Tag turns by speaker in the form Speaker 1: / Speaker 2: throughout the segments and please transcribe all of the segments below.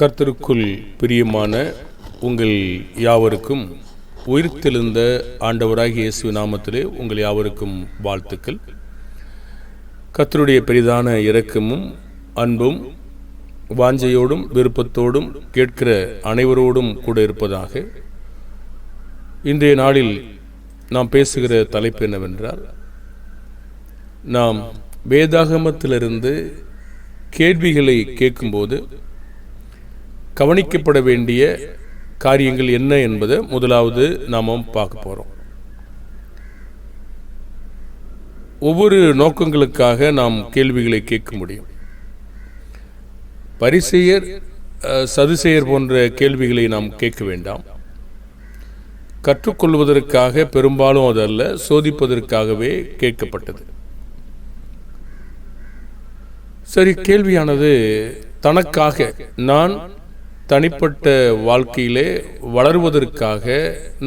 Speaker 1: கர்த்தருக்குள் பிரியமான உங்கள் யாவருக்கும் உயிர்த்தெழுந்த ஆண்டவராக இயேசு நாமத்திலே உங்கள் யாவருக்கும் வாழ்த்துக்கள் கர்த்தருடைய பெரிதான இரக்கமும் அன்பும் வாஞ்சையோடும் விருப்பத்தோடும் கேட்கிற அனைவரோடும் கூட இருப்பதாக இன்றைய நாளில் நாம் பேசுகிற தலைப்பு என்னவென்றால் நாம் வேதாகமத்திலிருந்து கேள்விகளை கேட்கும்போது கவனிக்கப்பட வேண்டிய காரியங்கள் என்ன என்பதை முதலாவது நாம் பார்க்க போகிறோம் ஒவ்வொரு நோக்கங்களுக்காக நாம் கேள்விகளை கேட்க முடியும் பரிசெயர் சதுசெயர் போன்ற கேள்விகளை நாம் கேட்க வேண்டாம் கற்றுக்கொள்வதற்காக பெரும்பாலும் அதல்ல சோதிப்பதற்காகவே கேட்கப்பட்டது சரி கேள்வியானது தனக்காக நான் தனிப்பட்ட வாழ்க்கையிலே வளருவதற்காக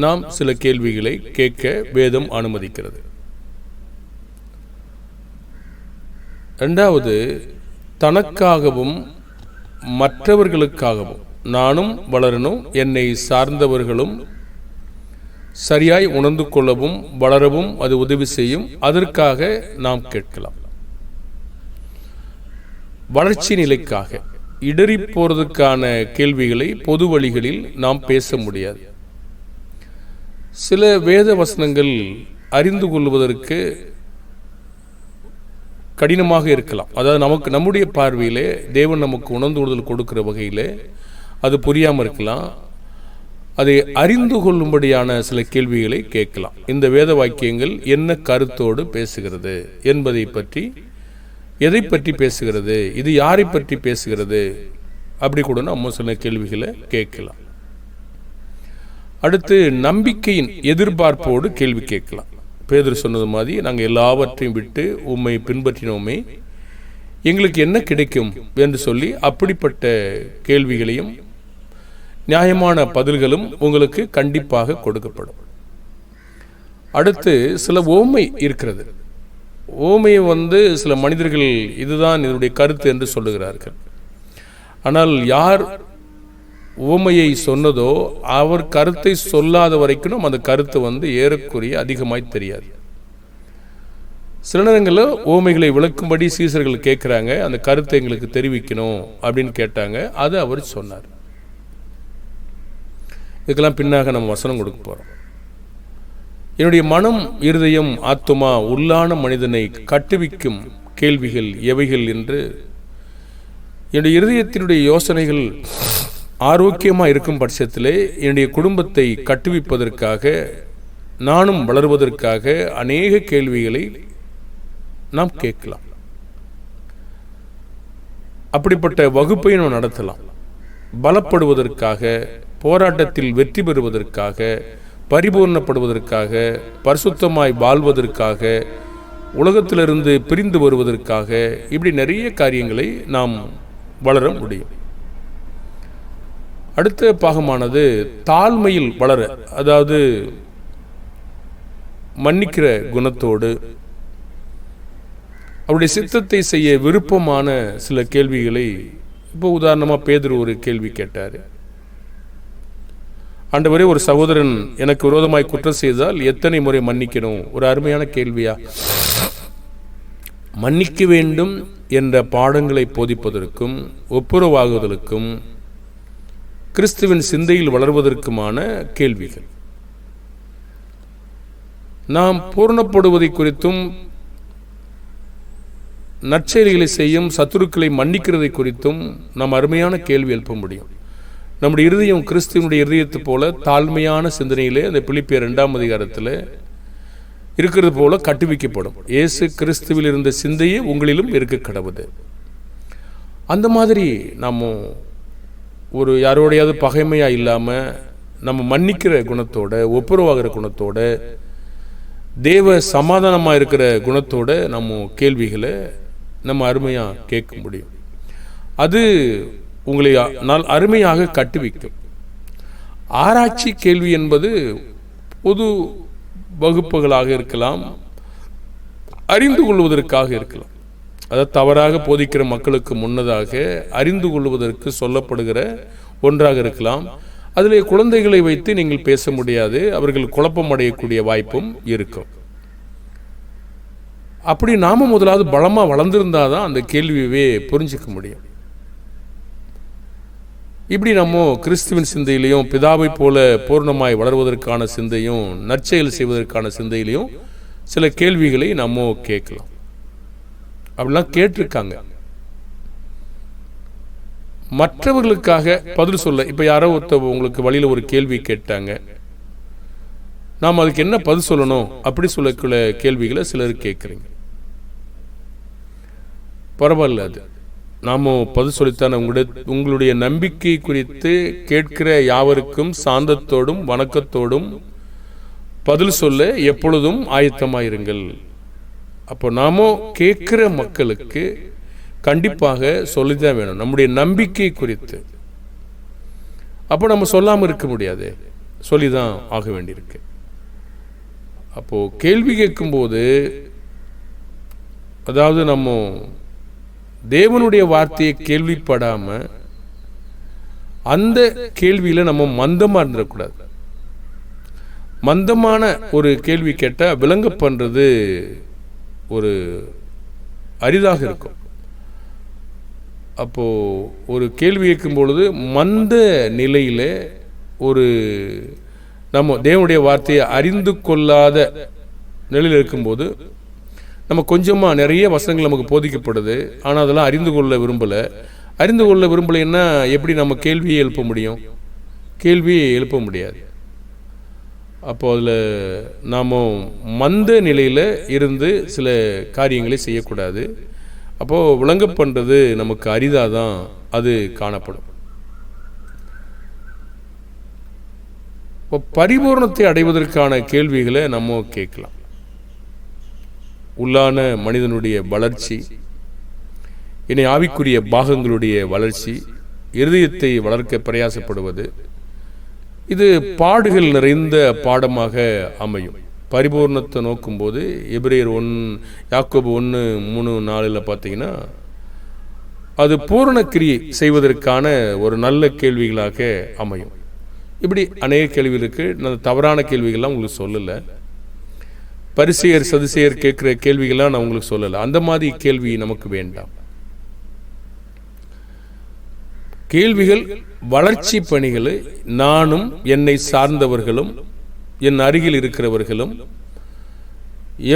Speaker 1: நாம் சில கேள்விகளை கேட்க வேதம் அனுமதிக்கிறது ரெண்டாவது தனக்காகவும் மற்றவர்களுக்காகவும் நானும் வளரணும் என்னை சார்ந்தவர்களும் சரியாய் உணர்ந்து கொள்ளவும் வளரவும் அது உதவி செய்யும் அதற்காக நாம் கேட்கலாம் வளர்ச்சி நிலைக்காக இடறி போகிறதுக்கான கேள்விகளை பொது வழிகளில் நாம் பேச முடியாது சில வேத வசனங்கள் அறிந்து கொள்வதற்கு கடினமாக இருக்கலாம் அதாவது நமக்கு நம்முடைய பார்வையிலே தேவன் நமக்கு உணர்ந்து உணர்தல் கொடுக்கிற வகையில் அது புரியாமல் இருக்கலாம் அதை அறிந்து கொள்ளும்படியான சில கேள்விகளை கேட்கலாம் இந்த வேத வாக்கியங்கள் என்ன கருத்தோடு பேசுகிறது என்பதை பற்றி எதை பற்றி பேசுகிறது இது யாரை பற்றி பேசுகிறது அப்படி கூட நம்ம சில கேள்விகளை கேட்கலாம் அடுத்து நம்பிக்கையின் எதிர்பார்ப்போடு கேள்வி கேட்கலாம் பேதர் சொன்னது மாதிரி நாங்கள் எல்லாவற்றையும் விட்டு உண்மை பின்பற்றினோமே எங்களுக்கு என்ன கிடைக்கும் என்று சொல்லி அப்படிப்பட்ட கேள்விகளையும் நியாயமான பதில்களும் உங்களுக்கு கண்டிப்பாக கொடுக்கப்படும் அடுத்து சில ஓமை இருக்கிறது ஓமையை வந்து சில மனிதர்கள் இதுதான் இதனுடைய கருத்து என்று சொல்லுகிறார்கள் ஆனால் யார் ஓமையை சொன்னதோ அவர் கருத்தை சொல்லாத வரைக்கும் அந்த கருத்து வந்து ஏறக்குறைய அதிகமாய் தெரியாது சில நேரங்களில் ஓமைகளை விளக்கும்படி சீசர்கள் கேட்குறாங்க அந்த கருத்தை எங்களுக்கு தெரிவிக்கணும் அப்படின்னு கேட்டாங்க அதை அவர் சொன்னார் இதுக்கெல்லாம் பின்னாக நம்ம வசனம் கொடுக்க போகிறோம் என்னுடைய மனம் இருதயம் ஆத்துமா உள்ளான மனிதனை கட்டுவிக்கும் கேள்விகள் எவைகள் என்று என்னுடைய இருதயத்தினுடைய யோசனைகள் ஆரோக்கியமாக இருக்கும் பட்சத்தில் என்னுடைய குடும்பத்தை கட்டுவிப்பதற்காக நானும் வளர்வதற்காக அநேக கேள்விகளை நாம் கேட்கலாம் அப்படிப்பட்ட வகுப்பை நாம் நடத்தலாம் பலப்படுவதற்காக போராட்டத்தில் வெற்றி பெறுவதற்காக பரிபூர்ணப்படுவதற்காக பரிசுத்தமாய் வாழ்வதற்காக உலகத்திலிருந்து பிரிந்து வருவதற்காக இப்படி நிறைய காரியங்களை நாம் வளர முடியும் அடுத்த பாகமானது தாழ்மையில் வளர அதாவது மன்னிக்கிற குணத்தோடு அவருடைய சித்தத்தை செய்ய விருப்பமான சில கேள்விகளை இப்போ உதாரணமாக பேதர் ஒரு கேள்வி கேட்டார் ஆண்டவரே ஒரு சகோதரன் எனக்கு விரோதமாய் குற்றம் செய்தால் எத்தனை முறை மன்னிக்கணும் ஒரு அருமையான கேள்வியா மன்னிக்க வேண்டும் என்ற பாடங்களை போதிப்பதற்கும் ஒப்புரவாகுதலுக்கும் கிறிஸ்துவின் சிந்தையில் வளர்வதற்குமான கேள்விகள் நாம் பூரணப்படுவதை குறித்தும் நற்செயல்களை செய்யும் சத்துருக்களை மன்னிக்கிறதை குறித்தும் நாம் அருமையான கேள்வி எழுப்ப முடியும் நம்முடைய இருதயம் கிறிஸ்துவனுடைய இருதயத்தை போல தாழ்மையான சிந்தனையிலே அந்த பிலிப்பிய ரெண்டாம் அதிகாரத்தில் இருக்கிறது போல கட்டுவிக்கப்படும் இயேசு கிறிஸ்துவில் இருந்த சிந்தையே உங்களிலும் இருக்க கடவுது அந்த மாதிரி நாம் ஒரு யாரோடையாவது பகைமையாக இல்லாமல் நம்ம மன்னிக்கிற குணத்தோட ஒப்புரவாகிற குணத்தோட தேவ சமாதானமாக இருக்கிற குணத்தோட நம்ம கேள்விகளை நம்ம அருமையாக கேட்க முடியும் அது உங்களை நான் அருமையாக கட்டுவிக்கும் ஆராய்ச்சி கேள்வி என்பது பொது வகுப்புகளாக இருக்கலாம் அறிந்து கொள்வதற்காக இருக்கலாம் அதை தவறாக போதிக்கிற மக்களுக்கு முன்னதாக அறிந்து கொள்வதற்கு சொல்லப்படுகிற ஒன்றாக இருக்கலாம் அதிலே குழந்தைகளை வைத்து நீங்கள் பேச முடியாது அவர்கள் குழப்பம் அடையக்கூடிய வாய்ப்பும் இருக்கும் அப்படி நாம முதலாவது பலமாக வளர்ந்துருந்தால் தான் அந்த கேள்வியவே புரிஞ்சிக்க முடியும் இப்படி நம்ம கிறிஸ்துவின் சிந்தையிலையும் பிதாவை போல பூர்ணமாய் வளர்வதற்கான சிந்தையும் நற்செயல் செய்வதற்கான சிந்தையிலையும் சில கேள்விகளை நம்ம கேட்கலாம் அப்படிலாம் கேட்டிருக்காங்க மற்றவர்களுக்காக பதில் சொல்ல இப்போ யாரோ ஒருத்தர் உங்களுக்கு வழியில் ஒரு கேள்வி கேட்டாங்க நாம் அதுக்கு என்ன பதில் சொல்லணும் அப்படி சொல்லக்குள்ள கேள்விகளை சிலர் கேட்குறீங்க பரவாயில்ல அது நாம பதில் சொல்லித்தான் உங்களுடைய உங்களுடைய நம்பிக்கை குறித்து கேட்கிற யாவருக்கும் சாந்தத்தோடும் வணக்கத்தோடும் பதில் சொல்ல எப்பொழுதும் ஆயத்தமாயிருங்கள் அப்போ நாமோ கேட்கிற மக்களுக்கு கண்டிப்பாக சொல்லிதான் வேணும் நம்முடைய நம்பிக்கை குறித்து அப்போ நம்ம சொல்லாமல் இருக்க முடியாது சொல்லி தான் ஆக வேண்டியிருக்கு அப்போது கேள்வி கேட்கும்போது அதாவது நம்ம தேவனுடைய வார்த்தையை கேள்விப்படாம அந்த கேள்வியில நம்ம மந்தமா இருந்துடக்கூடாது மந்தமான ஒரு கேள்வி கேட்டால் விளங்க பண்றது ஒரு அரிதாக இருக்கும் அப்போ ஒரு கேள்வி கேட்கும் பொழுது மந்த நிலையில ஒரு நம்ம தேவனுடைய வார்த்தையை அறிந்து கொள்ளாத நிலையில் இருக்கும்போது நம்ம கொஞ்சமாக நிறைய வசனங்கள் நமக்கு போதிக்கப்படுது ஆனால் அதெல்லாம் அறிந்து கொள்ள விரும்பலை அறிந்து கொள்ள விரும்பலைன்னா எப்படி நம்ம கேள்வியை எழுப்ப முடியும் கேள்வியை எழுப்ப முடியாது அப்போ அதில் நாம் மந்த நிலையில் இருந்து சில காரியங்களை செய்யக்கூடாது அப்போது விளங்க பண்ணுறது நமக்கு அரிதாக தான் அது காணப்படும் இப்போ பரிபூர்ணத்தை அடைவதற்கான கேள்விகளை நம்ம கேட்கலாம் உள்ளான மனிதனுடைய வளர்ச்சி இனி ஆவிக்குரிய பாகங்களுடைய வளர்ச்சி இருதயத்தை வளர்க்க பிரயாசப்படுவது இது பாடுகள் நிறைந்த பாடமாக அமையும் பரிபூர்ணத்தை நோக்கும்போது எப்ரேர் ஒன் யாக்கோபு ஒன்று மூணு நாலில் பார்த்தீங்கன்னா அது பூரண கிரியை செய்வதற்கான ஒரு நல்ல கேள்விகளாக அமையும் இப்படி அநேக கேள்விகளுக்கு நான் தவறான கேள்விகள்லாம் உங்களுக்கு சொல்லலை பரிசெயர் சதுசெயர் கேட்குற கேள்விகள்லாம் நான் உங்களுக்கு சொல்லலை அந்த மாதிரி கேள்வி நமக்கு வேண்டாம் கேள்விகள் வளர்ச்சி பணிகளை நானும் என்னை சார்ந்தவர்களும் என் அருகில் இருக்கிறவர்களும்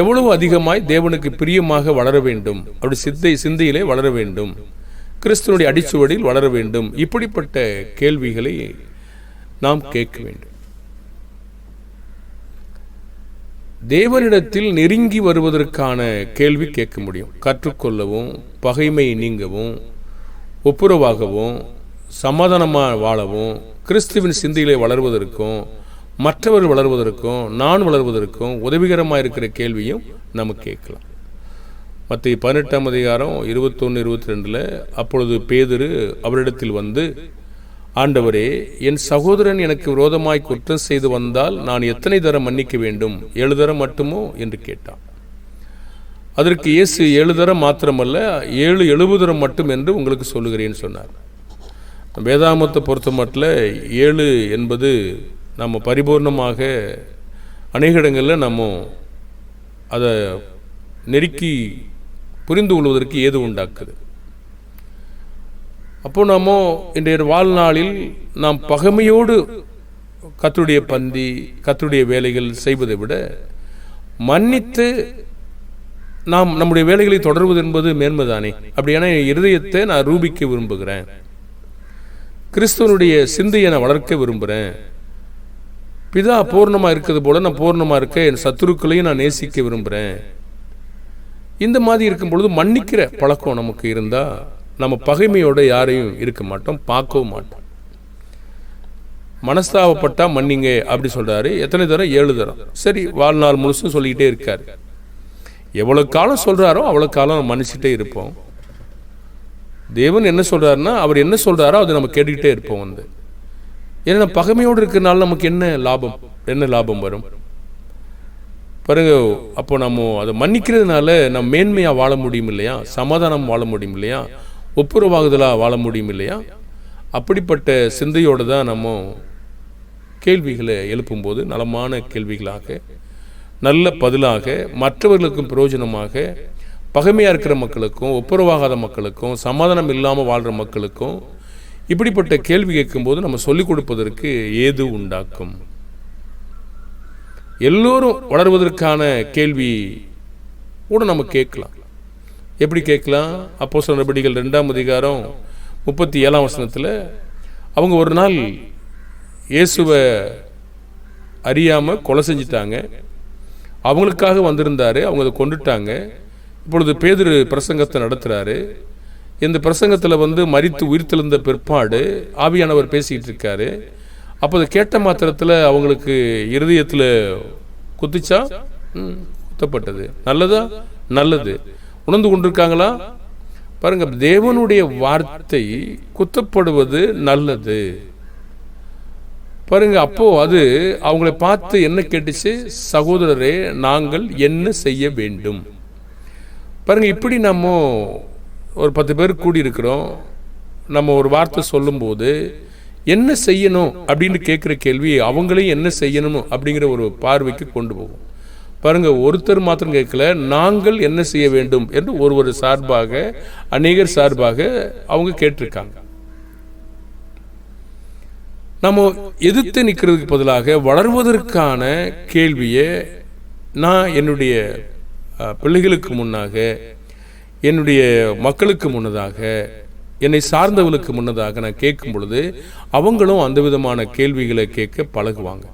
Speaker 1: எவ்வளவு அதிகமாய் தேவனுக்கு பிரியமாக வளர வேண்டும் அப்படி சித்தை சிந்தையிலே வளர வேண்டும் கிறிஸ்தனுடைய அடிச்சுவடியில் வளர வேண்டும் இப்படிப்பட்ட கேள்விகளை நாம் கேட்க வேண்டும் தேவனிடத்தில் நெருங்கி வருவதற்கான கேள்வி கேட்க முடியும் கற்றுக்கொள்ளவும் பகைமை நீங்கவும் ஒப்புரவாகவும் சமாதானமாக வாழவும் கிறிஸ்துவின் சிந்தைகளை வளர்வதற்கும் மற்றவர்கள் வளர்வதற்கும் நான் வளர்வதற்கும் உதவிகரமாக இருக்கிற கேள்வியும் நம்ம கேட்கலாம் மற்ற பதினெட்டாம் அதிகாரம் இருபத்தொன்று இருபத்தி ரெண்டில் அப்பொழுது பேதரு அவரிடத்தில் வந்து ஆண்டவரே என் சகோதரன் எனக்கு விரோதமாய் குற்றம் செய்து வந்தால் நான் எத்தனை தரம் மன்னிக்க வேண்டும் ஏழு தரம் மட்டுமோ என்று கேட்டான் அதற்கு இயேசு ஏழு தரம் மாத்திரமல்ல ஏழு எழுபது தரம் மட்டும் என்று உங்களுக்கு சொல்லுகிறேன்னு சொன்னார் வேதாமத்தை பொறுத்த மட்டில் ஏழு என்பது நம்ம பரிபூர்ணமாக அநேக இடங்களில் நம்ம அதை நெருக்கி புரிந்து கொள்வதற்கு ஏது உண்டாக்குது அப்போ நாமோ இன்றைய வாழ்நாளில் நாம் பகமையோடு கத்துடைய பந்தி கத்துடைய வேலைகள் செய்வதை விட மன்னித்து நாம் நம்முடைய வேலைகளை தொடர்வது என்பது மேன்மைதானே அப்படியான இருதயத்தை நான் ரூபிக்க விரும்புகிறேன் கிறிஸ்துவனுடைய சிந்தையை நான் வளர்க்க விரும்புகிறேன் பிதா பூர்ணமாக இருக்கிறது போல நான் பூர்ணமாக இருக்க என் சத்துருக்களையும் நான் நேசிக்க விரும்புகிறேன் இந்த மாதிரி இருக்கும் பொழுது மன்னிக்கிற பழக்கம் நமக்கு இருந்தால் நம்ம பகைமையோட யாரையும் இருக்க மாட்டோம் பார்க்கவும் மாட்டோம் மனஸ்தாபப்பட்டால் மன்னிங்க அப்படி சொல்கிறாரு எத்தனை தரம் ஏழு தரம் சரி வாழ்நாள் முழுசும் சொல்லிக்கிட்டே இருக்கார் எவ்வளோ காலம் சொல்கிறாரோ அவ்வளோ காலம் மன்னிச்சுட்டே இருப்போம் தேவன் என்ன சொல்கிறாருன்னா அவர் என்ன சொல்கிறாரோ அதை நம்ம கேட்டுக்கிட்டே இருப்போம் வந்து ஏன்னா பகைமையோடு இருக்கிறனால நமக்கு என்ன லாபம் என்ன லாபம் வரும் பாருங்க அப்போ நம்ம அதை மன்னிக்கிறதுனால நம்ம மேன்மையாக வாழ முடியும் இல்லையா சமாதானம் வாழ முடியும் இல்லையா ஒப்புரவாகுதலாக வாழ முடியும் இல்லையா அப்படிப்பட்ட சிந்தையோடு தான் நம்ம கேள்விகளை எழுப்பும்போது நலமான கேள்விகளாக நல்ல பதிலாக மற்றவர்களுக்கும் பிரயோஜனமாக பகைமையாக இருக்கிற மக்களுக்கும் ஒப்புரவாகாத மக்களுக்கும் சமாதானம் இல்லாமல் வாழ்கிற மக்களுக்கும் இப்படிப்பட்ட கேள்வி கேட்கும்போது நம்ம சொல்லிக் கொடுப்பதற்கு ஏது உண்டாக்கும் எல்லோரும் வளர்வதற்கான கேள்வி கூட நம்ம கேட்கலாம் எப்படி கேட்கலாம் அப்போ சில நடவடிக்கைகள் ரெண்டாம் அதிகாரம் முப்பத்தி ஏழாம் வசனத்தில் அவங்க ஒரு நாள் இயேசுவை அறியாமல் கொலை செஞ்சிட்டாங்க அவங்களுக்காக வந்திருந்தார் அவங்க அதை கொண்டுட்டாங்க இப்பொழுது பேதிரு பிரசங்கத்தை நடத்துகிறாரு இந்த பிரசங்கத்தில் வந்து மறித்து உயிர்த்தெழுந்த பிற்பாடு ஆவியானவர் பேசிக்கிட்டு இருக்காரு அப்போ அதை கேட்ட மாத்திரத்தில் அவங்களுக்கு இருதயத்தில் குத்துச்சா குத்தப்பட்டது நல்லதா நல்லது உணர்ந்து கொண்டிருக்காங்களா பாருங்க தேவனுடைய வார்த்தை குத்தப்படுவது நல்லது பாருங்க அப்போ அது அவங்களை பார்த்து என்ன கேட்டுச்சு சகோதரரே நாங்கள் என்ன செய்ய வேண்டும் பாருங்க இப்படி நம்ம ஒரு பத்து பேர் கூடியிருக்கிறோம் நம்ம ஒரு வார்த்தை சொல்லும்போது என்ன செய்யணும் அப்படின்னு கேட்குற கேள்வி அவங்களையும் என்ன செய்யணும் அப்படிங்கிற ஒரு பார்வைக்கு கொண்டு போகும் பாருங்கள் ஒருத்தர் மாத்திரம் கேட்கல நாங்கள் என்ன செய்ய வேண்டும் என்று ஒரு ஒரு சார்பாக அநேகர் சார்பாக அவங்க கேட்டிருக்காங்க நம்ம எதிர்த்து நிற்கிறதுக்கு பதிலாக வளர்வதற்கான கேள்வியை நான் என்னுடைய பிள்ளைகளுக்கு முன்னாக என்னுடைய மக்களுக்கு முன்னதாக என்னை சார்ந்தவர்களுக்கு முன்னதாக நான் கேட்கும் பொழுது அவங்களும் அந்த விதமான கேள்விகளை கேட்க பழகுவாங்க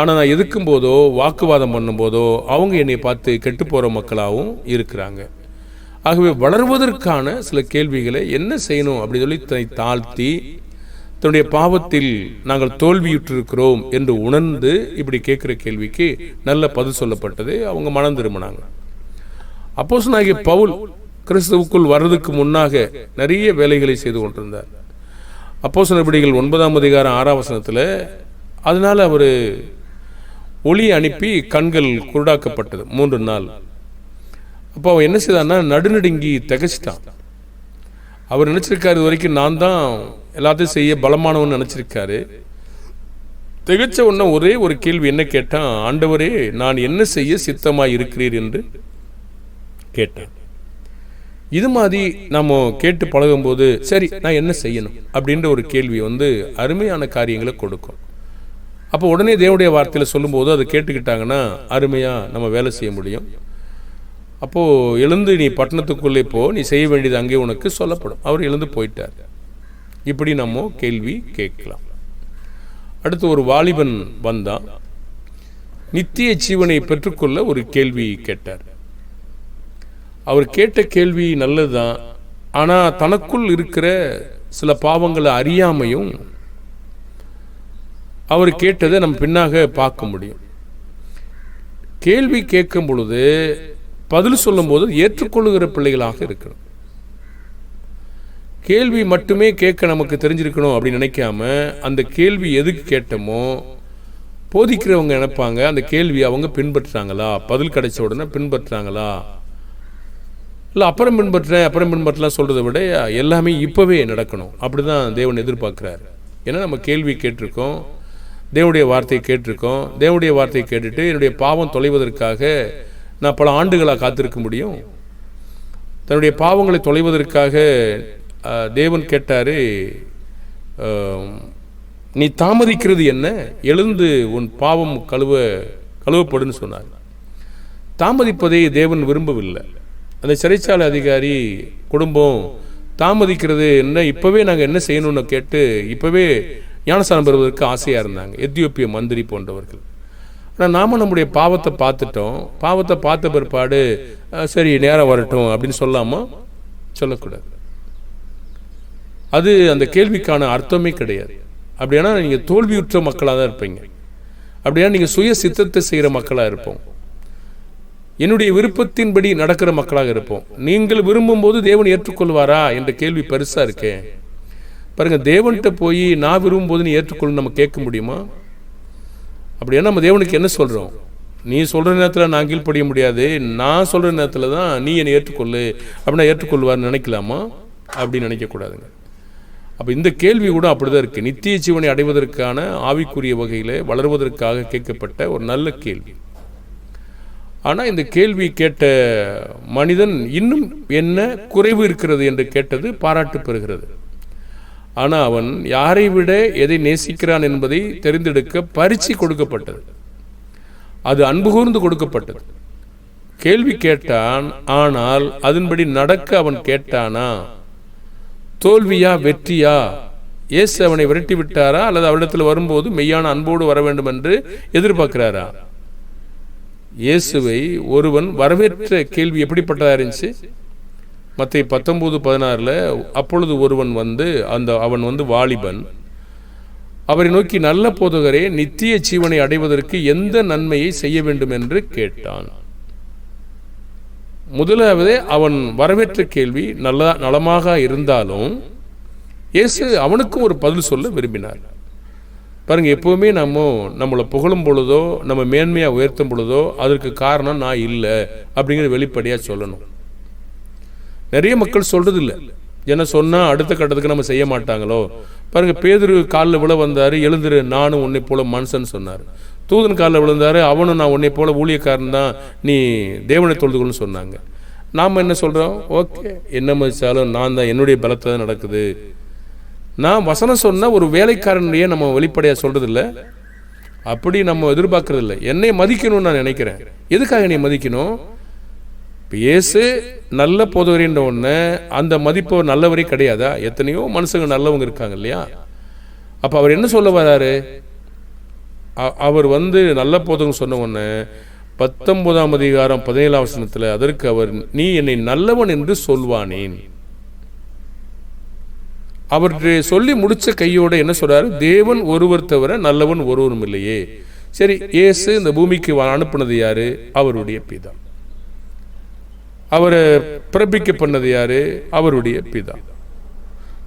Speaker 1: ஆனால் நான் எதுக்கும் போதோ வாக்குவாதம் பண்ணும்போதோ அவங்க என்னை பார்த்து கெட்டு போகிற மக்களாகவும் இருக்கிறாங்க ஆகவே வளர்வதற்கான சில கேள்விகளை என்ன செய்யணும் அப்படின்னு சொல்லி தன்னை தாழ்த்தி தன்னுடைய பாவத்தில் நாங்கள் தோல்வியுற்றிருக்கிறோம் என்று உணர்ந்து இப்படி கேட்குற கேள்விக்கு நல்ல பதில் சொல்லப்பட்டது அவங்க மனம் திரும்பினாங்க அப்போஸ் நாகிய பவுல் கிறிஸ்துவுக்குள் வர்றதுக்கு முன்னாக நிறைய வேலைகளை செய்து கொண்டிருந்தார் அப்போஸ் நடவடிக்கைகள் ஒன்பதாம் அதிகாரம் ஆறாம் வசனத்தில் அதனால் அவர் ஒளி அனுப்பி கண்கள் குருடாக்கப்பட்டது மூன்று நாள் அப்போ அவன் என்ன செய்தான்னா நடுநடுங்கி திகச்சிட்டான் அவர் நினச்சிருக்காரு இது வரைக்கும் நான் தான் எல்லாத்தையும் செய்ய பலமானவன் நினச்சிருக்காரு திகச்ச உடனே ஒரே ஒரு கேள்வி என்ன கேட்டான் ஆண்டவரே நான் என்ன செய்ய சித்தமாக இருக்கிறீர் என்று கேட்டேன் இது மாதிரி நம்ம கேட்டு பழகும்போது சரி நான் என்ன செய்யணும் அப்படின்ற ஒரு கேள்வி வந்து அருமையான காரியங்களை கொடுக்கும் அப்போ உடனே தேவனுடைய வார்த்தையில் சொல்லும்போது அதை கேட்டுக்கிட்டாங்கன்னா அருமையாக நம்ம வேலை செய்ய முடியும் அப்போது எழுந்து நீ பட்டணத்துக்குள்ளே போ நீ செய்ய வேண்டியது அங்கே உனக்கு சொல்லப்படும் அவர் எழுந்து போயிட்டார் இப்படி நம்ம கேள்வி கேட்கலாம் அடுத்து ஒரு வாலிபன் வந்தான் நித்திய ஜீவனை பெற்றுக்கொள்ள ஒரு கேள்வி கேட்டார் அவர் கேட்ட கேள்வி நல்லதுதான் ஆனால் தனக்குள் இருக்கிற சில பாவங்களை அறியாமையும் அவர் கேட்டதை நம்ம பின்னாக பார்க்க முடியும் கேள்வி கேட்கும் பொழுது பதில் சொல்லும்போது ஏற்றுக்கொள்ளுகிற பிள்ளைகளாக இருக்கணும் கேள்வி மட்டுமே கேட்க நமக்கு தெரிஞ்சிருக்கணும் அப்படின்னு நினைக்காம அந்த கேள்வி எதுக்கு கேட்டமோ போதிக்கிறவங்க நினைப்பாங்க அந்த கேள்வி அவங்க பின்பற்றுறாங்களா பதில் கிடைச்ச உடனே பின்பற்றுறாங்களா இல்லை அப்புறம் பின்பற்றுறேன் அப்புறம் பின்பற்றலாம் சொல்கிறத விட எல்லாமே இப்போவே நடக்கணும் அப்படி தான் தேவன் எதிர்பார்க்குறாரு ஏன்னா நம்ம கேள்வி கேட்டிருக்கோம் தேவனுடைய வார்த்தையை கேட்டிருக்கோம் தேவனுடைய வார்த்தையை கேட்டுட்டு என்னுடைய பாவம் தொலைவதற்காக நான் பல ஆண்டுகளாக காத்திருக்க முடியும் தன்னுடைய பாவங்களை தொலைவதற்காக தேவன் கேட்டார் நீ தாமதிக்கிறது என்ன எழுந்து உன் பாவம் கழுவ கழுவப்படுன்னு சொன்னார் தாமதிப்பதை தேவன் விரும்பவில்லை அந்த சிறைச்சாலை அதிகாரி குடும்பம் தாமதிக்கிறது என்ன இப்போவே நாங்கள் என்ன செய்யணும்னு கேட்டு இப்போவே ஞானஸ்தானம் பெறுவதற்கு ஆசையாக இருந்தாங்க எத்தியோப்பிய மந்திரி போன்றவர்கள் ஆனால் நாம் நம்முடைய பாவத்தை பார்த்துட்டோம் பாவத்தை பார்த்த பிற்பாடு சரி நேரம் வரட்டும் அப்படின்னு சொல்லாமா சொல்லக்கூடாது அது அந்த கேள்விக்கான அர்த்தமே கிடையாது அப்படின்னா நீங்கள் தோல்வியுற்ற மக்களாக தான் இருப்பீங்க அப்படின்னா நீங்கள் சுய சித்தத்தை செய்கிற மக்களாக இருப்போம் என்னுடைய விருப்பத்தின்படி நடக்கிற மக்களாக இருப்போம் நீங்கள் விரும்பும்போது தேவன் ஏற்றுக்கொள்வாரா என்ற கேள்வி பெருசாக இருக்கேன் பாருங்கள் தேவன்கிட்ட போய் நான் விரும்பும் போது நீ ஏற்றுக்கொள்ளு நம்ம கேட்க முடியுமா அப்படின்னா நம்ம தேவனுக்கு என்ன சொல்கிறோம் நீ சொல்கிற நேரத்தில் நான் படிய முடியாது நான் சொல்கிற நேரத்தில் தான் நீ என்னை ஏற்றுக்கொள்ளு அப்படின்னா ஏற்றுக்கொள்வார்னு நினைக்கலாமா அப்படின்னு நினைக்கக்கூடாதுங்க அப்போ இந்த கேள்வி கூட அப்படி தான் இருக்குது நித்திய ஜீவனை அடைவதற்கான ஆவிக்குரிய வகையில் வளர்வதற்காக கேட்கப்பட்ட ஒரு நல்ல கேள்வி ஆனால் இந்த கேள்வி கேட்ட மனிதன் இன்னும் என்ன குறைவு இருக்கிறது என்று கேட்டது பாராட்டு பெறுகிறது ஆனால் அவன் யாரை விட எதை நேசிக்கிறான் என்பதை தெரிந்தெடுக்க பரிச்சு கொடுக்கப்பட்டது அது அன்பு கூர்ந்து கொடுக்கப்பட்டது கேள்வி கேட்டான் ஆனால் அதன்படி நடக்க அவன் கேட்டானா தோல்வியா வெற்றியா இயேசு அவனை விரட்டி விட்டாரா அல்லது அவரிடத்தில் வரும்போது மெய்யான அன்போடு வர வேண்டும் என்று எதிர்பார்க்கிறாரா இயேசுவை ஒருவன் வரவேற்ற கேள்வி எப்படிப்பட்டதா இருந்துச்சு மற்ற பத்தொம்போது பதினாறில் அப்பொழுது ஒருவன் வந்து அந்த அவன் வந்து வாலிபன் அவரை நோக்கி நல்ல போதகரே நித்திய ஜீவனை அடைவதற்கு எந்த நன்மையை செய்ய வேண்டும் என்று கேட்டான் முதலாவது அவன் வரவேற்ற கேள்வி நல்லா நலமாக இருந்தாலும் இயேசு அவனுக்கும் ஒரு பதில் சொல்ல விரும்பினார் பாருங்கள் எப்போவுமே நம்ம நம்மளை புகழும் பொழுதோ நம்ம மேன்மையாக உயர்த்தும் பொழுதோ அதற்கு காரணம் நான் இல்லை அப்படிங்கிற வெளிப்படையாக சொல்லணும் நிறைய மக்கள் சொல்கிறது இல்லை ஏன்னா சொன்னால் அடுத்த கட்டத்துக்கு நம்ம செய்ய மாட்டாங்களோ பாருங்கள் பேதரு காலில் விழ வந்தார் எழுந்துரு நானும் உன்னை போல மனுஷன் சொன்னார் தூதன் காலில் விழுந்தார் அவனும் நான் உன்னை போல ஊழியக்காரன் தான் நீ தேவனை தொழுதுகள்னு சொன்னாங்க நாம் என்ன சொல்கிறோம் ஓகே என்ன மதித்தாலும் நான் தான் என்னுடைய பலத்தை தான் நடக்குது நான் வசனம் சொன்னால் ஒரு வேலைக்காரனுடைய நம்ம வெளிப்படையாக சொல்கிறதில்ல அப்படி நம்ம எதிர்பார்க்கறதில்ல என்னை மதிக்கணும்னு நான் நினைக்கிறேன் எதுக்காக என்னை மதிக்கணும் இப்போ ஏசு நல்ல போதவரின்ற ஒன்று அந்த மதிப்பு நல்லவரே கிடையாதா எத்தனையோ மனுஷங்க நல்லவங்க இருக்காங்க இல்லையா அப்போ அவர் என்ன சொல்ல வராரு அவர் வந்து நல்ல போதவங்க சொன்ன ஒன்று பத்தொன்பதாம் அதிகாரம் பதினேழாம் வசனத்தில் அதற்கு அவர் நீ என்னை நல்லவன் என்று சொல்வானேன் அவர் சொல்லி முடிச்ச கையோட என்ன சொல்றாரு தேவன் ஒருவர் தவிர நல்லவன் ஒருவரும் இல்லையே சரி ஏசு இந்த பூமிக்கு அனுப்புனது யாரு அவருடைய பிதா அவரை பிறப்பிக்க பண்ணது யாரு அவருடைய பிதா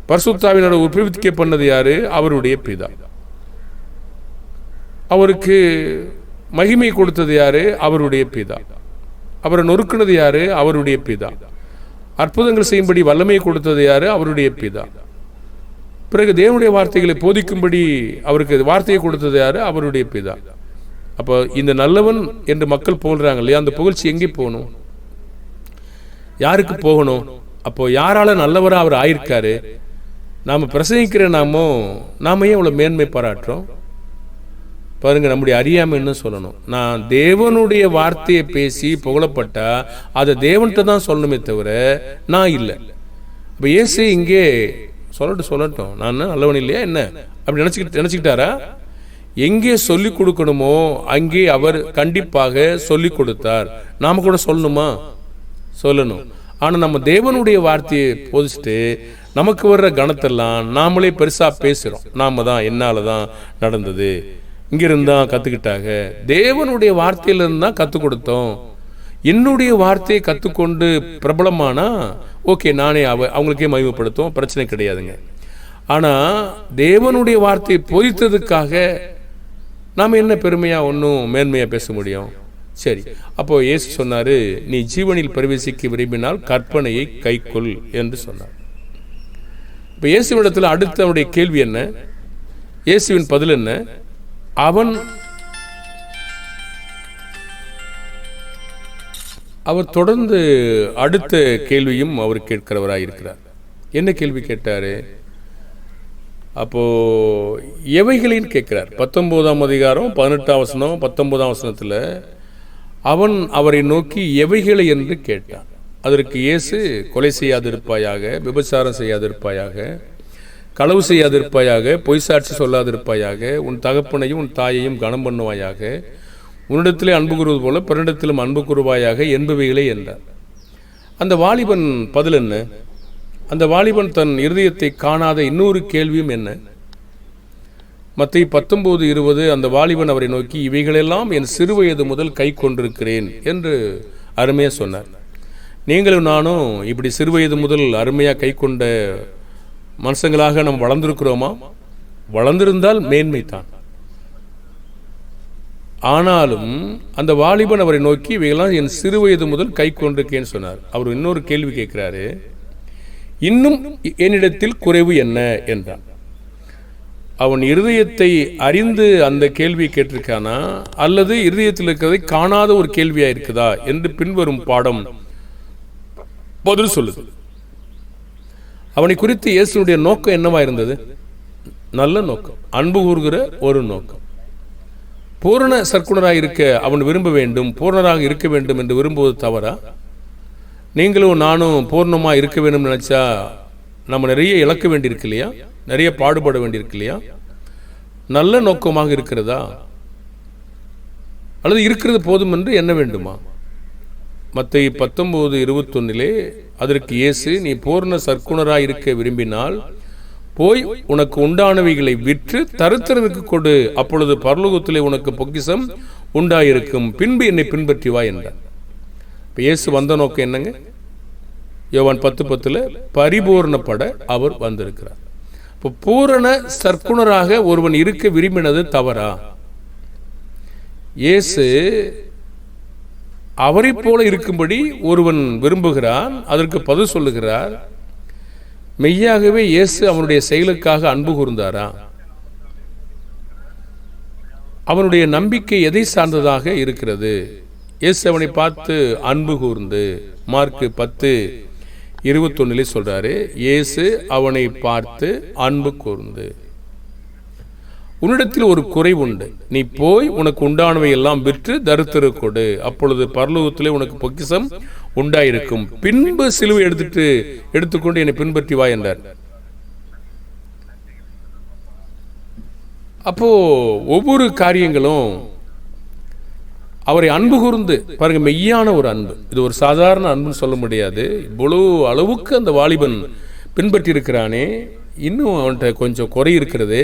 Speaker 1: பர்சுத்தாவினோட உற்பவிக்க பண்ணது யாரு அவருடைய பிதா அவருக்கு மகிமை கொடுத்தது யாரு அவருடைய பிதா அவரை நொறுக்குனது யாரு அவருடைய பிதா அற்புதங்கள் செய்யும்படி வல்லமை கொடுத்தது யாரு அவருடைய பிதா பிறகு தேவனுடைய வார்த்தைகளை போதிக்கும்படி அவருக்கு வார்த்தையை கொடுத்தது யாரு அவருடைய பிதா அப்போ இந்த நல்லவன் என்று மக்கள் போல்றாங்க இல்லையா அந்த புகழ்ச்சி எங்கே போகணும் யாருக்கு போகணும் அப்போது யாரால் நல்லவராக அவர் ஆயிருக்காரு நாம் பிரசங்கிக்கிற நாமும் நாம ஏன் இவ்வளோ மேன்மை பாராட்டுறோம் பாருங்கள் நம்முடைய அறியாமைன்னு சொல்லணும் நான் தேவனுடைய வார்த்தையை பேசி புகழப்பட்டால் அதை தேவன்கிட்ட தான் சொல்லணுமே தவிர நான் இல்லை இப்போ ஏசு இங்கே சொல்லட்டும் சொல்லட்டும் நான் நல்லவன் இல்லையா என்ன அப்படி நினச்சிக்கிட்டு நினச்சிக்கிட்டாரா எங்கே சொல்லிக் கொடுக்கணுமோ அங்கே அவர் கண்டிப்பாக சொல்லிக் கொடுத்தார் நாம கூட சொல்லணுமா சொல்லணும் ஆனால் நம்ம தேவனுடைய வார்த்தையை போதிச்சுட்டு நமக்கு வர்ற கணத்தெல்லாம் நாமளே பெருசாக பேசுகிறோம் நாம் தான் என்னால் தான் நடந்தது இங்கிருந்தான் கற்றுக்கிட்டாங்க தேவனுடைய வார்த்தையிலிருந்து தான் கற்றுக் கொடுத்தோம் என்னுடைய வார்த்தையை கற்றுக்கொண்டு பிரபலமானா ஓகே நானே அவ அவங்களுக்கே மகிமைப்படுத்தும் பிரச்சனை கிடையாதுங்க ஆனால் தேவனுடைய வார்த்தையை பொதித்ததுக்காக நாம் என்ன பெருமையாக ஒன்றும் மேன்மையாக பேச முடியும் சரி அப்போ இயேசு சொன்னாரு நீ ஜீவனில் பிரவேசிக்க விரும்பினால் கற்பனையை கைக்கொள் என்று சொன்னார் இப்போ இயேசுவிடத்தில் அவனுடைய கேள்வி என்ன இயேசுவின் பதில் என்ன அவன் அவர் தொடர்ந்து அடுத்த கேள்வியும் அவர் கேட்கிறவராக இருக்கிறார் என்ன கேள்வி கேட்டார் அப்போ எவைகளின்னு கேட்குறார் பத்தொம்போதாம் அதிகாரம் பதினெட்டாம் வசனம் பத்தொம்போதாம் வசனத்தில் அவன் அவரை நோக்கி எவைகளை என்று கேட்டான் அதற்கு இயேசு கொலை செய்யாதிருப்பாயாக விபச்சாரம் செய்யாதிருப்பாயாக களவு செய்யாதிருப்பாயாக பொய் சாட்சி சொல்லாதிருப்பாயாக உன் தகப்பனையும் உன் தாயையும் கனம் பண்ணுவாயாக உன்னிடத்திலே அன்பு கூறுவது போல பிறனிடத்திலும் அன்பு கூறுவாயாக என்பவைகளே என்றார் அந்த வாலிபன் பதில் என்ன அந்த வாலிபன் தன் இருதயத்தை காணாத இன்னொரு கேள்வியும் என்ன மத்தி பத்தொன்பது இருபது அந்த வாலிபன் அவரை நோக்கி இவைகளெல்லாம் என் சிறுவயது முதல் கை கொண்டிருக்கிறேன் என்று அருமையாக சொன்னார் நீங்களும் நானும் இப்படி சிறுவயது முதல் அருமையாக கை கொண்ட மனுஷங்களாக நாம் வளர்ந்திருக்கிறோமா வளர்ந்திருந்தால் மேன்மை தான் ஆனாலும் அந்த வாலிபன் அவரை நோக்கி இவையெல்லாம் என் சிறுவயது முதல் கை கொண்டிருக்கேன்னு சொன்னார் அவர் இன்னொரு கேள்வி கேட்கிறாரு இன்னும் என்னிடத்தில் குறைவு என்ன என்றார் அவன் இருதயத்தை அறிந்து அந்த கேள்வியை கேட்டிருக்கானா அல்லது இருதயத்தில் இருக்கிறதை காணாத ஒரு கேள்வியாக இருக்குதா என்று பின்வரும் பாடம் பதில் சொல்லுது அவனை குறித்து இயேசுடைய நோக்கம் என்னவா இருந்தது நல்ல நோக்கம் அன்பு கூறுகிற ஒரு நோக்கம் பூரண சர்க்குணராக இருக்க அவன் விரும்ப வேண்டும் பூர்ணராக இருக்க வேண்டும் என்று விரும்புவது தவறா நீங்களும் நானும் பூர்ணமாக இருக்க வேண்டும் நினச்சா நம்ம நிறைய இழக்க வேண்டியிருக்கு இல்லையா நிறைய பாடுபட வேண்டியிருக்கு இல்லையா நல்ல நோக்கமாக இருக்கிறதா அல்லது இருக்கிறது போதும் என்று என்ன வேண்டுமா மற்ற பத்தொம்போது இருபத்தொன்னிலே அதற்கு இயேசு நீ பூர்ண சர்க்குணராக இருக்க விரும்பினால் போய் உனக்கு உண்டானவைகளை விற்று தருத்திரருக்கு கொடு அப்பொழுது பரலோகத்திலே உனக்கு பொக்கிசம் உண்டாயிருக்கும் பின்பு என்னை பின்பற்றி வா என்றார் இப்போ இயேசு வந்த நோக்கம் என்னங்க யோவான் பத்து பத்தில் பரிபூர்ணப்பட அவர் வந்திருக்கிறார் பூரண சர்க்குணராக ஒருவன் இருக்க விரும்பினது தவறா இயேசு அவரை போல இருக்கும்படி ஒருவன் விரும்புகிறான் அதற்கு பதில் சொல்லுகிறார் மெய்யாகவே இயேசு அவனுடைய செயலுக்காக அன்பு கூர்ந்தாரா அவனுடைய நம்பிக்கை எதை சார்ந்ததாக இருக்கிறது இயேசு அவனை பார்த்து அன்பு கூர்ந்து மார்க்கு பத்து இருபத்தொன்னிலே சொல்கிறாரு இயேசு அவனை பார்த்து அன்பு கூர்ந்து உன்னிடத்தில் ஒரு குறை உண்டு நீ போய் உனக்கு உண்டானவை எல்லாம் விற்று தருத்திரு கொடு அப்பொழுது பரலோகத்திலே உனக்கு பொக்கிசம் உண்டாயிருக்கும் பின்பு சிலுவை எடுத்துட்டு எடுத்துக்கொண்டு என்னை பின்பற்றி வா என்றார் அப்போ ஒவ்வொரு காரியங்களும் அவரை அன்பு கூர்ந்து பாருங்க மெய்யான ஒரு அன்பு இது ஒரு சாதாரண அன்புன்னு சொல்ல முடியாது இவ்வளவு அளவுக்கு அந்த வாலிபன் பின்பற்றி இருக்கிறானே இன்னும் அவன்கிட்ட கொஞ்சம் குறை இருக்கிறது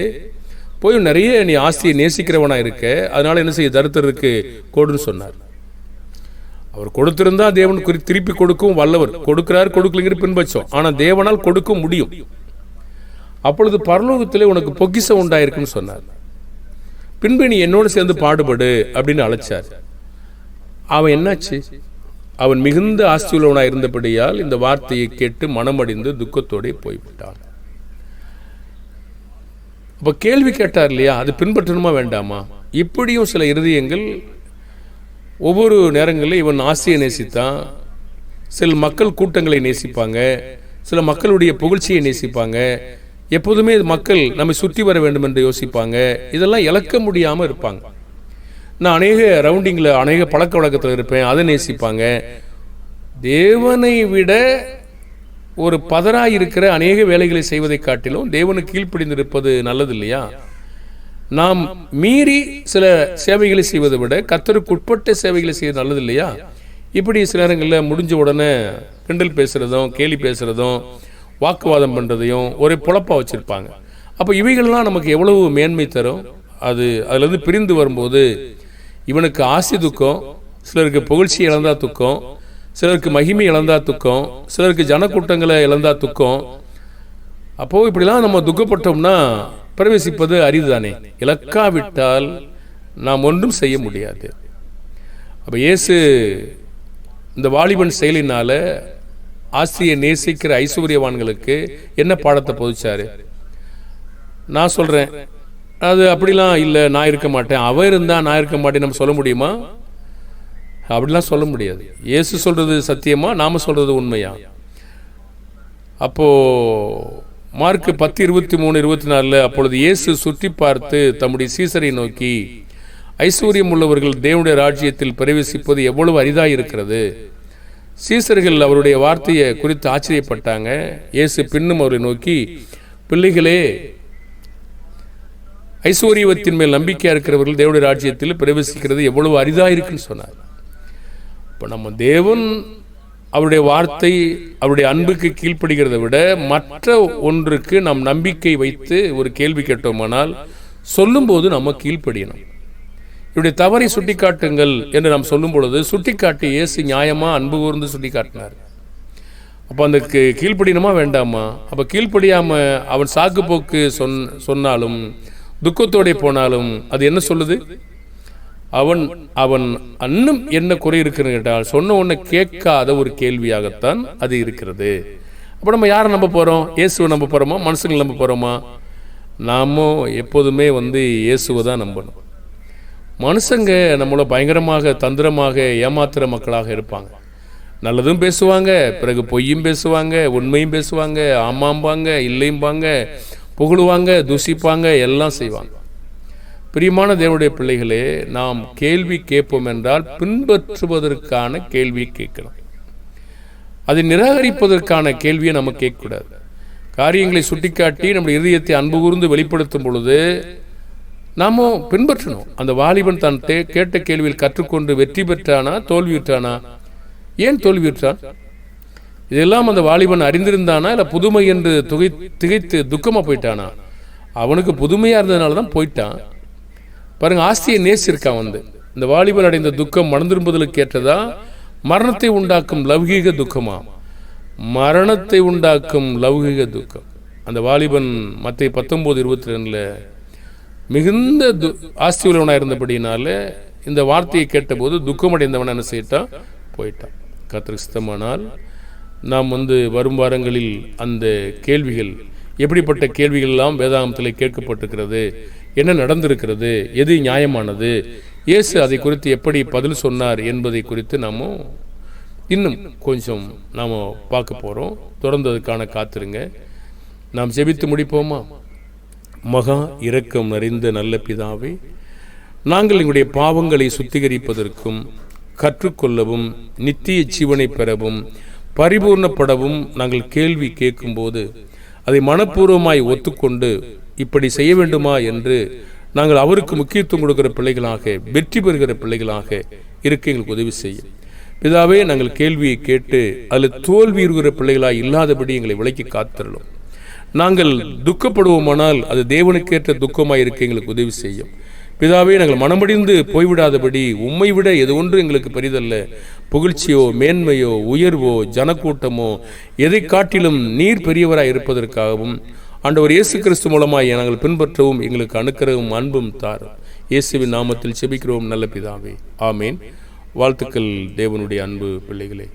Speaker 1: போய் நிறைய நீ ஆஸ்தியை நேசிக்கிறவனா இருக்க அதனால என்ன செய்ய தருத்தருக்கு கொடுன்னு சொன்னார் அவர் கொடுத்திருந்தா தேவன் குறி திருப்பி கொடுக்கும் வல்லவர் கொடுக்கிறார் கொடுக்கலைங்கிற பின்பற்றோம் ஆனால் தேவனால் கொடுக்க முடியும் அப்பொழுது பரலோகத்தில் உனக்கு பொக்கிசம் உண்டாயிருக்குன்னு சொன்னார் பின்பு நீ என்னோடு சேர்ந்து பாடுபடு அப்படின்னு அழைச்சார் அவன் என்னாச்சு அவன் மிகுந்த ஆஸ்தியுள்ளவனாக இருந்தபடியால் இந்த வார்த்தையை கேட்டு மனமடிந்து துக்கத்தோடே போய்விட்டான் அப்போ கேள்வி கேட்டார் இல்லையா அது பின்பற்றணுமா வேண்டாமா இப்படியும் சில இருதயங்கள் ஒவ்வொரு நேரங்களில் இவன் ஆசையை நேசித்தான் சில மக்கள் கூட்டங்களை நேசிப்பாங்க சில மக்களுடைய புகழ்ச்சியை நேசிப்பாங்க எப்போதுமே மக்கள் நம்மை சுற்றி வர வேண்டும் என்று யோசிப்பாங்க இதெல்லாம் இழக்க முடியாமல் இருப்பாங்க நான் அநேக ரவுண்டிங்கில் அநேக பழக்க வழக்கத்தில் இருப்பேன் அதை நேசிப்பாங்க தேவனை விட ஒரு பதராக இருக்கிற அநேக வேலைகளை செய்வதை காட்டிலும் தேவனை கீழ்ப்பிடிந்திருப்பது நல்லது இல்லையா நாம் மீறி சில சேவைகளை செய்வதை விட கத்தருக்கு உட்பட்ட சேவைகளை செய்வது நல்லது இல்லையா இப்படி சில நேரங்களில் முடிஞ்ச உடனே கிண்டல் பேசுகிறதும் கேலி பேசுகிறதும் வாக்குவாதம் பண்ணுறதையும் ஒரே புழப்பாக வச்சுருப்பாங்க அப்போ இவைகள்லாம் நமக்கு எவ்வளவு மேன்மை தரும் அது அதுலேருந்து பிரிந்து வரும்போது இவனுக்கு ஆசி துக்கம் சிலருக்கு புகழ்ச்சி இழந்தா துக்கம் சிலருக்கு மகிமை இழந்தா துக்கம் சிலருக்கு ஜனக்கூட்டங்களை இழந்தா துக்கம் அப்போது இப்படிலாம் நம்ம துக்கப்பட்டோம்னா பிரவேசிப்பது அரிதுதானே இலக்காவிட்டால் நாம் ஒன்றும் செய்ய முடியாது அப்போ இயேசு இந்த வாலிபன் செயலினால் ஆசிரியை நேசிக்கிற ஐஸ்வர்யவான்களுக்கு என்ன பாடத்தை பொதிச்சாரு நான் சொல்கிறேன் அது அப்படிலாம் இல்லை நான் இருக்க மாட்டேன் அவர் இருந்தால் நான் இருக்க மாட்டேன் நம்ம சொல்ல முடியுமா அப்படிலாம் சொல்ல முடியாது இயேசு சொல்கிறது சத்தியமா நாம் சொல்கிறது உண்மையா அப்போது மார்க் பத்து இருபத்தி மூணு இருபத்தி நாலில் அப்பொழுது இயேசு சுற்றி பார்த்து தம்முடைய சீசரை நோக்கி ஐஸ்வர்யம் உள்ளவர்கள் தேவனுடைய ராஜ்யத்தில் பிரவேசிப்பது எவ்வளவு அரிதாக இருக்கிறது சீசர்கள் அவருடைய வார்த்தையை குறித்து ஆச்சரியப்பட்டாங்க இயேசு பின்னும் அவரை நோக்கி பிள்ளைகளே ஐஸ்வர்யத்தின் மேல் நம்பிக்கையாக இருக்கிறவர்கள் தேவனுடைய ராஜ்யத்தில் பிரவேசிக்கிறது எவ்வளவு அரிதாக இருக்குன்னு சொன்னார் இப்போ நம்ம தேவன் அவருடைய வார்த்தை அவருடைய அன்புக்கு கீழ்ப்படுகிறத விட மற்ற ஒன்றுக்கு நாம் நம்பிக்கை வைத்து ஒரு கேள்வி கேட்டோமானால் சொல்லும்போது நம்ம கீழ்ப்படியணும் இவருடைய தவறை சுட்டிக்காட்டுங்கள் என்று நாம் சொல்லும் பொழுது சுட்டிக்காட்டி இயேசு நியாயமாக அன்பு கூர்ந்து சுட்டி காட்டினார் அப்போ அந்த கீழ்ப்படினமா வேண்டாமா அப்போ கீழ்ப்படியாமல் அவன் சாக்கு போக்கு சொன் சொன்னாலும் துக்கத்தோடே போனாலும் அது என்ன சொல்லுது அவன் அவன் அன்னும் என்ன குறை இருக்கிறது கேட்டால் சொன்ன ஒன்று கேட்காத ஒரு கேள்வியாகத்தான் அது இருக்கிறது அப்போ நம்ம யாரை நம்ப போகிறோம் இயேசுவை நம்ப போகிறோமா மனுஷங்களை நம்ப போகிறோமா நாமும் எப்போதுமே வந்து இயேசுவை தான் நம்பணும் மனுஷங்க நம்மளை பயங்கரமாக தந்திரமாக ஏமாத்துகிற மக்களாக இருப்பாங்க நல்லதும் பேசுவாங்க பிறகு பொய்யும் பேசுவாங்க உண்மையும் பேசுவாங்க ஆமாம்பாங்க இல்லையும்பாங்க புகழுவாங்க தூசிப்பாங்க எல்லாம் செய்வாங்க பிரியமான தேவனுடைய பிள்ளைகளே நாம் கேள்வி கேட்போம் என்றால் பின்பற்றுவதற்கான கேள்வி கேட்கணும் அதை நிராகரிப்பதற்கான கேள்வியை நம்ம கேட்கக்கூடாது காரியங்களை சுட்டிக்காட்டி நம்முடைய இதயத்தை அன்பு கூர்ந்து வெளிப்படுத்தும் பொழுது நாம் பின்பற்றணும் அந்த வாலிபன் தான் கேட்ட கேள்வியில் கற்றுக்கொண்டு வெற்றி பெற்றானா தோல்வியுற்றானா ஏன் தோல்வியுற்றான் இதெல்லாம் அந்த வாலிபன் அறிந்திருந்தானா இல்லை புதுமை என்று துகை திகைத்து துக்கமாக போயிட்டானா அவனுக்கு புதுமையாக இருந்ததுனால தான் போயிட்டான் பாருங்கள் ஆஸ்தியை நேசிருக்கான் வந்து இந்த வாலிபன் அடைந்த துக்கம் மணந்திரும்புதலுக்கு ஏற்றதா மரணத்தை உண்டாக்கும் லௌகீக துக்கமா மரணத்தை உண்டாக்கும் லௌகீக துக்கம் அந்த வாலிபன் மற்ற பத்தொம்போது இருபத்தி ரெண்டில் மிகுந்த து ஆஸ்தி உள்ளவனாக இருந்தபடினால இந்த வார்த்தையை கேட்டபோது துக்கமடைந்தவன் என்ன செய்யிட்டான் போயிட்டான் கத்திரிஸ்தமானால் நாம் வந்து வரும் வாரங்களில் அந்த கேள்விகள் எப்படிப்பட்ட கேள்விகள்லாம் எல்லாம் வேதாந்தத்தில் கேட்கப்பட்டிருக்கிறது என்ன நடந்திருக்கிறது எது நியாயமானது இயேசு அதை குறித்து எப்படி பதில் சொன்னார் என்பதை குறித்து நாம் இன்னும் கொஞ்சம் நாம் பார்க்க போகிறோம் தொடர்ந்ததுக்கான காத்திருங்க நாம் ஜெபித்து முடிப்போமா மகா இரக்கம் நிறைந்த நல்ல பிதாவை நாங்கள் எங்களுடைய பாவங்களை சுத்திகரிப்பதற்கும் கற்றுக்கொள்ளவும் நித்திய ஜீவனை பெறவும் பரிபூர்ணப்படவும் நாங்கள் கேள்வி கேட்கும்போது அதை மனப்பூர்வமாய் ஒத்துக்கொண்டு இப்படி செய்ய வேண்டுமா என்று நாங்கள் அவருக்கு முக்கியத்துவம் கொடுக்கிற பிள்ளைகளாக வெற்றி பெறுகிற பிள்ளைகளாக இருக்க எங்களுக்கு உதவி செய்யும் இதாவே நாங்கள் கேள்வியை கேட்டு அதில் தோல்வி இருக்கிற பிள்ளைகளாக இல்லாதபடி எங்களை விலக்கி காத்திரலும் நாங்கள் துக்கப்படுவோமானால் அது தேவனுக்கேற்ற துக்கமாக இருக்க எங்களுக்கு உதவி செய்யும் பிதாவே நாங்கள் மனமடிந்து போய்விடாதபடி உம்மை விட எது ஒன்று எங்களுக்கு பெரிதல்ல புகழ்ச்சியோ மேன்மையோ உயர்வோ ஜனக்கூட்டமோ எதை காட்டிலும் நீர் பெரியவராய் இருப்பதற்காகவும் ஆண்டவர் இயேசு கிறிஸ்து மூலமாய் நாங்கள் பின்பற்றவும் எங்களுக்கு அணுக்கிறவும் அன்பும் தார் இயேசுவின் நாமத்தில் செபிக்கிறோம் நல்ல பிதாவே ஆமேன் வாழ்த்துக்கள் தேவனுடைய அன்பு பிள்ளைகளே